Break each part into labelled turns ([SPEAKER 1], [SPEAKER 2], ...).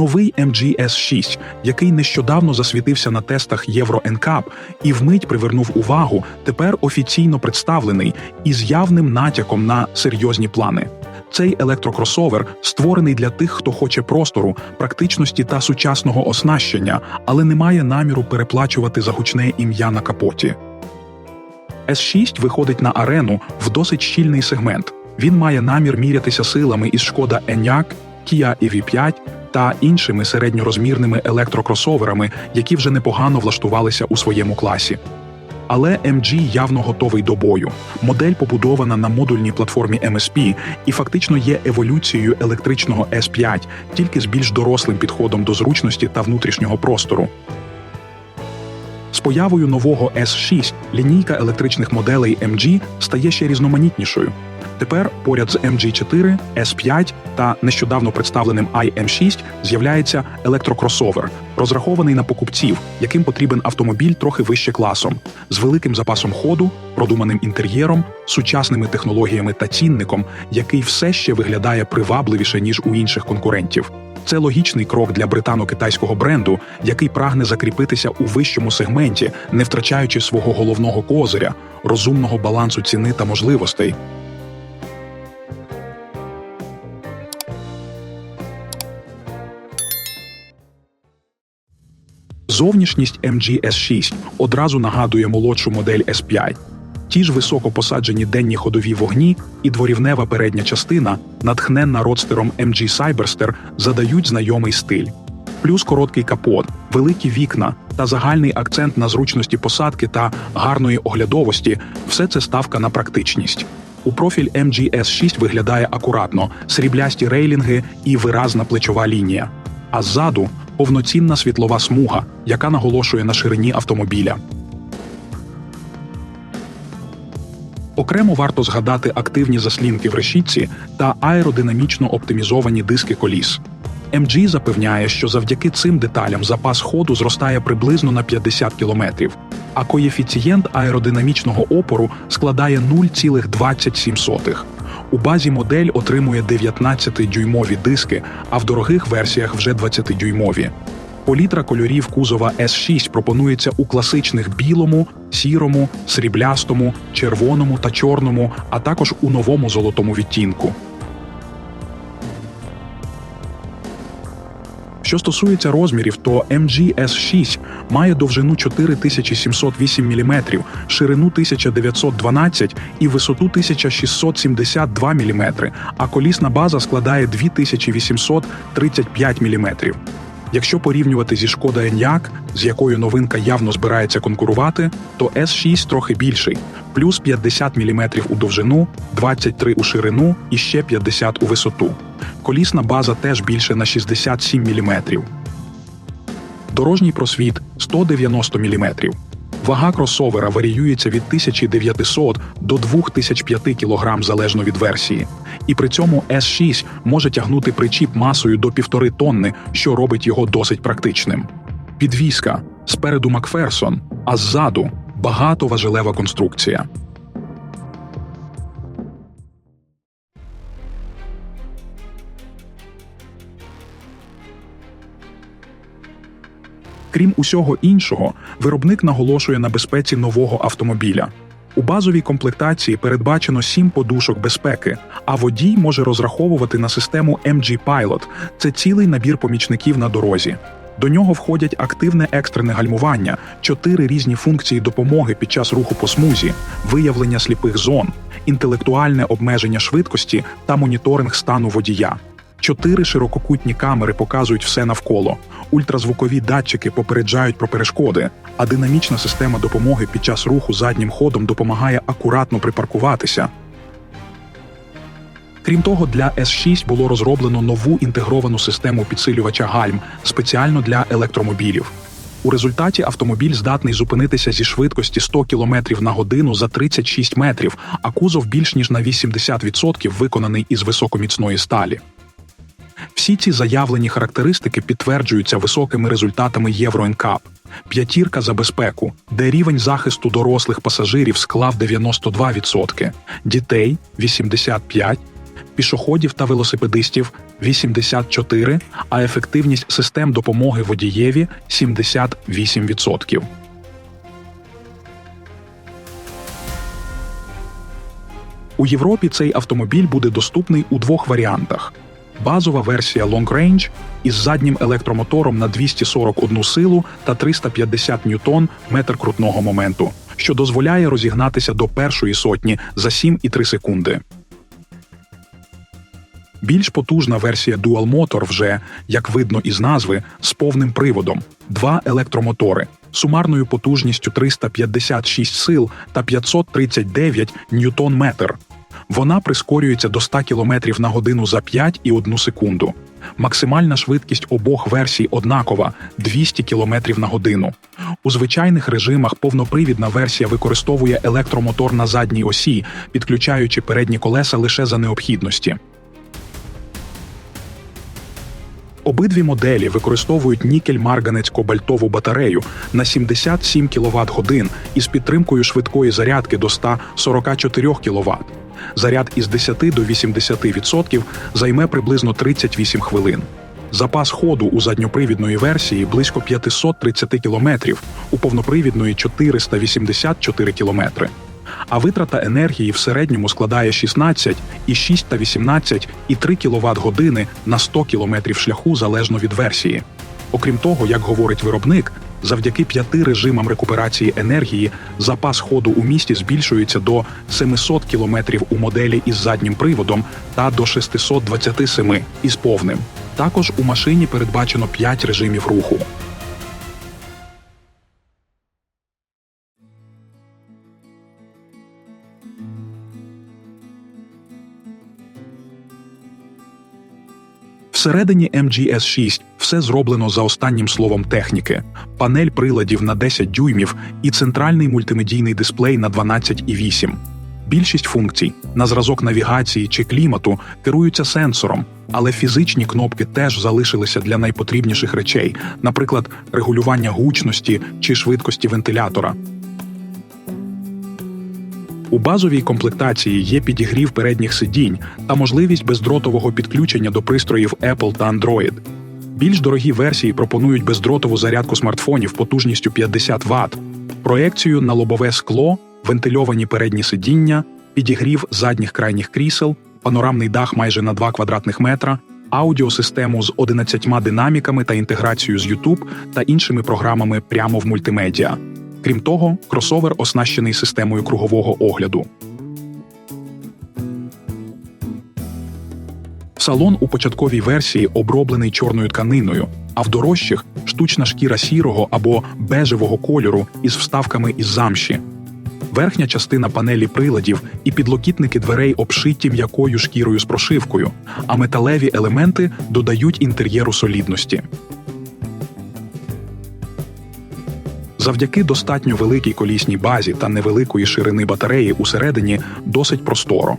[SPEAKER 1] Новий MG S6, який нещодавно засвітився на тестах Євро NCAP і вмить привернув увагу, тепер офіційно представлений із явним натяком на серйозні плани. Цей електрокросовер створений для тих, хто хоче простору, практичності та сучасного оснащення, але не має наміру переплачувати за гучне ім'я на капоті. S6 виходить на арену в досить щільний сегмент. Він має намір мірятися силами із Шкода Enyaq, Kia EV5 та іншими середньорозмірними електрокросоверами, які вже непогано влаштувалися у своєму класі. Але MG явно готовий до бою. Модель побудована на модульній платформі MSP і фактично є еволюцією електричного S5, тільки з більш дорослим підходом до зручності та внутрішнього простору. З появою нового S6 лінійка електричних моделей MG стає ще різноманітнішою. Тепер поряд з MG4, S5 та нещодавно представленим IM6 з'являється електрокросовер, розрахований на покупців, яким потрібен автомобіль трохи вище класом, з великим запасом ходу, продуманим інтер'єром, сучасними технологіями та цінником, який все ще виглядає привабливіше ніж у інших конкурентів. Це логічний крок для британо-китайського бренду, який прагне закріпитися у вищому сегменті, не втрачаючи свого головного козиря, розумного балансу ціни та можливостей. Зовнішність MG S6 одразу нагадує молодшу модель S5. Ті ж високо посаджені денні ходові вогні і дворівнева передня частина, натхненна родстером MG Cyberster, задають знайомий стиль. Плюс короткий капот, великі вікна та загальний акцент на зручності посадки та гарної оглядовості все це ставка на практичність. У профіль MG S6 виглядає акуратно, сріблясті рейлінги і виразна плечова лінія. А ззаду повноцінна світлова смуга, яка наголошує на ширині автомобіля. Окремо варто згадати активні заслінки в решітці та аеродинамічно оптимізовані диски коліс. MG запевняє, що завдяки цим деталям запас ходу зростає приблизно на 50 км, а коефіцієнт аеродинамічного опору складає 0,27. У базі модель отримує 19-дюймові диски, а в дорогих версіях вже 20-дюймові. Політра кольорів кузова S6 пропонується у класичних білому, сірому, сріблястому, червоному та чорному, а також у новому золотому відтінку. Що стосується розмірів, то MG S6 має довжину 4708 мм, ширину 1912 і висоту 1672 мм, а колісна база складає 2835 мм. Якщо порівнювати зі Шкода Enyaq, з якою новинка явно збирається конкурувати, то S6 трохи більший, плюс 50 мм у довжину, 23 у ширину і ще 50 у висоту. Колісна база теж більше на 67 мм. Дорожній просвіт 190 мм. Вага кросовера варіюється від 1900 до 2005 кг залежно від версії. І при цьому S6 може тягнути причіп масою до 1,5 тонни, що робить його досить практичним. Підвізка спереду Макферсон, а ззаду багатоважелева конструкція. Крім усього іншого, виробник наголошує на безпеці нового автомобіля. У базовій комплектації передбачено сім подушок безпеки, а водій може розраховувати на систему MG Pilot – це цілий набір помічників на дорозі. До нього входять активне екстрене гальмування, чотири різні функції допомоги під час руху по смузі, виявлення сліпих зон, інтелектуальне обмеження швидкості та моніторинг стану водія. Чотири ширококутні камери показують все навколо. Ультразвукові датчики попереджають про перешкоди, а динамічна система допомоги під час руху заднім ходом допомагає акуратно припаркуватися. Крім того, для S6 було розроблено нову інтегровану систему підсилювача гальм спеціально для електромобілів. У результаті автомобіль здатний зупинитися зі швидкості 100 км на годину за 36 метрів, а кузов більш ніж на 80% виконаний із високоміцної сталі. Всі ці заявлені характеристики підтверджуються високими результатами Євро NCAP. П'ятірка за безпеку, де рівень захисту дорослих пасажирів склав 92%, дітей 85%, пішоходів та велосипедистів 84, а ефективність систем допомоги водієві 78%. У Європі цей автомобіль буде доступний у двох варіантах: базова версія Long Range із заднім електромотором на 241 силу та 350 ньютон метр крутного моменту, що дозволяє розігнатися до першої сотні за 7,3 секунди. Більш потужна версія Dual Motor вже, як видно із назви, з повним приводом: два електромотори сумарною потужністю 356 сил та 539 ньютон-метр. Вона прискорюється до 100 км на годину за 5,1 секунду. Максимальна швидкість обох версій однакова 200 км на годину. У звичайних режимах повнопривідна версія використовує електромотор на задній осі, підключаючи передні колеса лише за необхідності. Обидві моделі використовують нікель-марганець-кобальтову батарею на 77 кВт годин із підтримкою швидкої зарядки до 144 кВт. Заряд із 10 до 80% займе приблизно 38 хвилин. Запас ходу у задньопривідної версії близько 530 км, у повнопривідної 484 км. А витрата енергії в середньому складає 16, і 6 та 18 і 3 кВт години на 100 км шляху залежно від версії. Окрім того, як говорить виробник, завдяки п'яти режимам рекуперації енергії запас ходу у місті збільшується до 700 км у моделі із заднім приводом та до 627 із повним. Також у машині передбачено 5 режимів руху. Всередині MGS-6 все зроблено за останнім словом техніки: панель приладів на 10 дюймів і центральний мультимедійний дисплей на 12,8. Більшість функцій на зразок навігації чи клімату керуються сенсором, але фізичні кнопки теж залишилися для найпотрібніших речей, наприклад, регулювання гучності чи швидкості вентилятора. У базовій комплектації є підігрів передніх сидінь та можливість бездротового підключення до пристроїв Apple та Android. Більш дорогі версії пропонують бездротову зарядку смартфонів потужністю 50 Вт, проекцію на лобове скло, вентильовані передні сидіння, підігрів задніх крайніх крісел, панорамний дах майже на 2 квадратних метра, аудіосистему з 11 динаміками та інтеграцією з YouTube та іншими програмами прямо в мультимедіа. Крім того, кросовер оснащений системою кругового огляду. Салон у початковій версії оброблений чорною тканиною, а в дорожчих штучна шкіра сірого або бежевого кольору із вставками із замші. Верхня частина панелі приладів і підлокітники дверей обшиті м'якою шкірою з прошивкою, а металеві елементи додають інтер'єру солідності. Завдяки достатньо великій колісній базі та невеликої ширини батареї усередині досить просторо.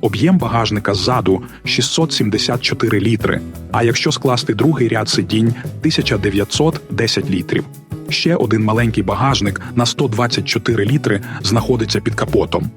[SPEAKER 1] Об'єм багажника ззаду 674 літри. А якщо скласти другий ряд сидінь 1910 літрів. Ще один маленький багажник на 124 літри знаходиться під капотом.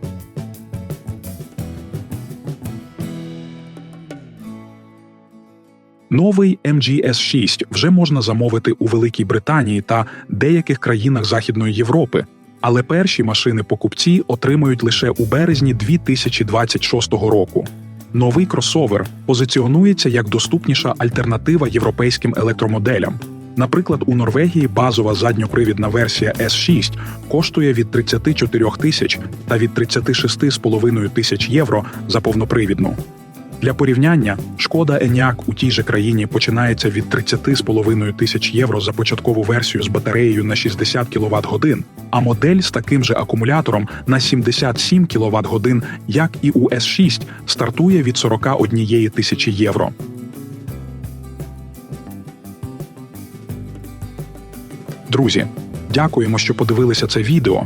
[SPEAKER 1] Новий MGS-6 вже можна замовити у Великій Британії та деяких країнах Західної Європи, але перші машини покупці отримають лише у березні 2026 року. Новий кросовер позиціонується як доступніша альтернатива європейським електромоделям. Наприклад, у Норвегії базова задньопривідна версія S6 коштує від 34 тисяч та від 36,5 тисяч євро за повнопривідну. Для порівняння, шкода Enyaq у тій же країні починається від 30,5 тисяч євро за початкову версію з батареєю на 60 кВт годин, а модель з таким же акумулятором на 77 кВт годин, як і у S6, стартує від 41 тисячі євро. Друзі, дякуємо, що подивилися це відео.